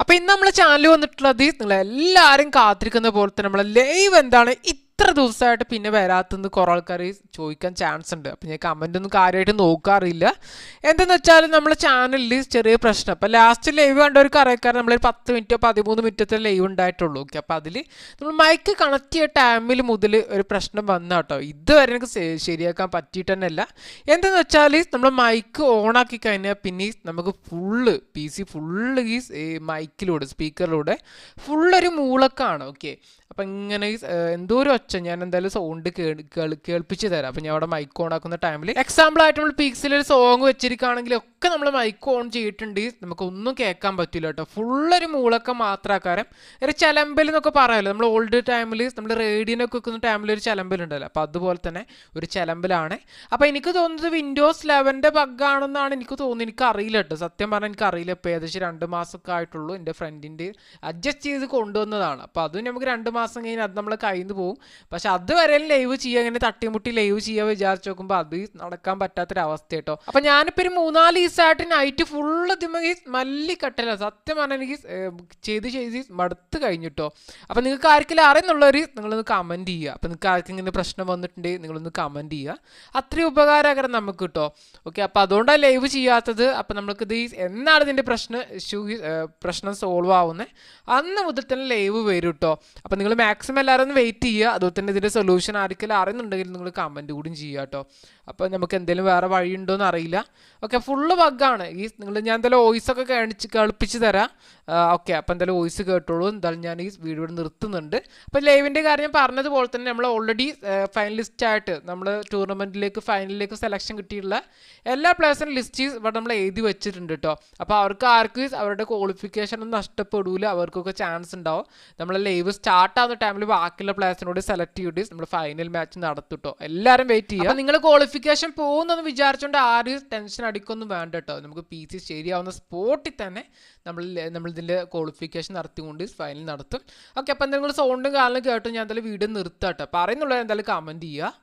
അപ്പോൾ ഇന്ന് നമ്മളെ ചാനൽ വന്നിട്ടുള്ളത് നിങ്ങൾ എല്ലാവരും കാത്തിരിക്കുന്ന പോലെ നമ്മളെ ലൈവ് എന്താണ് ഇത്ര ദിവസമായിട്ട് പിന്നെ വരാത്തെന്ന് കുറേ ആൾക്കാർ ചോദിക്കാൻ ചാൻസ് ഉണ്ട്. അപ്പം ഞാൻ കമന്റ് ഒന്നും കാര്യമായിട്ട് നോക്കാറില്ല. എന്തെന്ന് വെച്ചാൽ നമ്മളെ ചാനലിൽ ചെറിയ പ്രശ്നം. അപ്പം ലാസ്റ്റ് ലൈവ് കണ്ടവർക്ക് അറിയാൻ നമ്മളൊരു പത്ത് മിനിറ്റോ പതിമൂന്ന് മിനിറ്റത്തെ ലൈവ് ഉണ്ടായിട്ടുള്ളൂ. ഓക്കെ അപ്പോൾ അതിൽ നമ്മൾ മൈക്ക് കണക്ട് ചെയ്ത ടൈമിൽ മുതൽ ഒരു പ്രശ്നം വന്ന കേട്ടോ ഇതുവരെ എനിക്ക് ശരിയാക്കാൻ പറ്റിയിട്ട് തന്നെ അല്ല എന്തെന്ന് വെച്ചാൽ നമ്മൾ മൈക്ക് ഓണാക്കി കഴിഞ്ഞാൽ പിന്നെ നമുക്ക് ഫുള്ള് പി സി ഫുള്ള് ഈ മൈക്കിലൂടെ സ്പീക്കറിലൂടെ ഫുള്ളൊരു മൂളക്കാണ്. ഓക്കെ അപ്പം ഇങ്ങനെ എന്തോ ഒരു ഒച്ച ഞാൻ എന്തായാലും സൗണ്ട് കേൾപ്പിച്ച് തരാം. അപ്പം ഞാൻ അവിടെ മൈക്ക് ഓൺ ആക്കുന്ന ടൈമിൽ എക്സാമ്പിൾ ആയിട്ട് നമ്മൾ പീക്സിൽ ഒരു സോങ് വെച്ചിരിക്കുകയാണെങ്കിൽ ഒക്കെ നമ്മൾ മൈക്ക് ഓൺ ചെയ്തിട്ടുണ്ട്. നമുക്ക് ഒന്നും കേൾക്കാൻ പറ്റില്ല കേട്ടോ. ഫുള്ളൊരു മൂളക്കം മാത്രാക്കാരം ഒരു ചലമ്പൽ എന്നൊക്കെ പറയാമല്ലോ നമ്മൾ ഓൾഡ് ടൈമിൽ നമ്മൾ റേഡിയോനൊക്കെ വെക്കുന്ന ടൈമിൽ ഒരു ചലമ്പലുണ്ടല്ലോ അപ്പോൾ അതുപോലെ തന്നെ ഒരു ചലമ്പലാണ്. അപ്പോൾ എനിക്ക് തോന്നുന്നത് വിൻഡോസ് ലെവന്റെ ബഗ്ഗാണെന്നാണ് എനിക്ക് തോന്നുന്നത്. എനിക്ക് അറിയില്ല കേട്ടോ. സത്യം പറഞ്ഞാൽ എനിക്ക് അറിയില്ല. ഇപ്പോൾ ഏകദേശം രണ്ട് മാസമൊക്കെ ആയിട്ടുള്ളൂ. എന്റെ ഫ്രണ്ടിന്റെ അഡ്ജസ്റ്റ് ചെയ്ത് കൊണ്ടുവന്നതാണ്. അപ്പോൾ അതും നമുക്ക് രണ്ട് മാസം കഴിഞ്ഞ് അത് നമ്മളെ കയ്യിൽ നിന്ന് പോകും പക്ഷെ അതുവരെ ലൈവ് ചെയ്യുക ഇങ്ങനെ തട്ടിമുട്ടി ലൈവ് ചെയ്യുക വിചാരിച്ച് നോക്കുമ്പോൾ അത് നടക്കാൻ പറ്റാത്തൊരവസ്ഥ കേട്ടോ അപ്പം ഞാനിപ്പോൾ ഒരു മൂന്നാൽ ദിവസമായിട്ട് നൈറ്റ് ഫുള്ള് മല്ലി കട്ടല സത്യം പറഞ്ഞാൽ എനിക്ക് ചെയ്ത് ചെയ്ത് മടുത്ത് കഴിഞ്ഞിട്ടോ. അപ്പം നിങ്ങൾക്ക് ആർക്കെങ്കിലും അറിയുന്നുള്ളവർ നിങ്ങളൊന്ന് കമന്റ് ചെയ്യുക. അപ്പം നിങ്ങൾക്ക് ആർക്കും ഇങ്ങനെ പ്രശ്നം വന്നിട്ടുണ്ടെങ്കിൽ നിങ്ങളൊന്ന് കമന്റ് ചെയ്യുക. അത്രയും ഉപകാരകരം നമുക്ക് കിട്ടോ ഓക്കെ അപ്പോൾ അതുകൊണ്ടാണ് ലൈവ് ചെയ്യാത്തത്. അപ്പം നമ്മൾക്കിത് എന്നാണ് ഇതിന്റെ പ്രശ്നം പ്രശ്നം സോൾവ് ആവുന്നത് അന്ന് മുതൽ തന്നെ ലൈവ് വരും കേട്ടോ അപ്പം നിങ്ങൾ മാക്സിമം എല്ലാവരും ഒന്ന് വെയിറ്റ് ചെയ്യുക. അതുപോലെ തന്നെ ഇതിന്റെ സൊല്യൂഷൻ ആർക്കെങ്കിലും അറിയുന്നുണ്ടെങ്കിൽ നിങ്ങൾ കമന്റ് കൂടി ചെയ്യുക കേട്ടോ. അപ്പോൾ നമുക്ക് എന്തെങ്കിലും വേറെ വഴിയുണ്ടോ എന്ന് അറിയില്ല ഓക്കെ ഫുള്ള് ബഗ്ഗാണ് ഈ നിങ്ങൾ ഞാൻ എന്തായാലും വോയിസ് ഒക്കെ കാണിച്ച് കളിപ്പിച്ച് തരാം. ഓക്കെ അപ്പോൾ എന്തായാലും വോയിസ് കേട്ടോളൂ. എന്തായാലും ഞാൻ ഈ വീഡിയോ നിർത്തുന്നുണ്ട്. അപ്പോൾ ലൈവിന്റെ കാര്യം പറഞ്ഞതുപോലെ തന്നെ നമ്മൾ ഓൾറെഡി ഫൈനലിസ്റ്റ് ആയിട്ട് നമ്മൾ ടൂർണമെന്റിലേക്ക് ഫൈനലിലേക്ക് സെലക്ഷൻ കിട്ടിയിട്ടുള്ള എല്ലാ പ്ലേയേഴ്സിനും ലിസ്റ്റ് ഇവിടെ നമ്മൾ എഴുതി വെച്ചിട്ടുണ്ട് കേട്ടോ അപ്പോൾ അവർക്ക് ആർക്ക് അവരുടെ ക്വാളിഫിക്കേഷൻ ഒന്നും നഷ്ടപ്പെടില്ല അവർക്കൊക്കെ ചാൻസ് ഉണ്ടാവും. നമ്മൾ ലൈവ് സ്റ്റാർട്ട് ആവുന്ന ടൈമിൽ ബാക്കിയുള്ള പ്ലേയേഴ്സിനോട് സെലക്ട് ചെയ്തിട്ട് നമ്മൾ ഫൈനൽ മാച്ച് നടത്തുട്ടോ എല്ലാവരും വെയിറ്റ് ചെയ്യുക. നിങ്ങൾ ക്വാളിഫിക്കേഷൻ പോകുന്നെന്ന് വിചാരിച്ചുകൊണ്ട് ആരും ടെൻഷൻ അടിക്കൊന്നും വേണ്ട കേട്ടോ നമുക്ക് പി സി ശരിയാവുന്ന സ്പോട്ടിൽ തന്നെ നമ്മൾ നമ്മളിതിന്റെ ക്വാളിഫിക്കേഷൻ നടത്തിക്കൊണ്ട് ഫൈനൽ നടത്തും. ഓക്കെ അപ്പോൾ എന്തെങ്കിലും സൗണ്ടും കാലിലും കേട്ടോ ഞാൻ എന്തായാലും വീഡിയോ നിർത്താം കേട്ടോ പറയുന്നുള്ളത് എന്തായാലും കമന്റ് ചെയ്യുക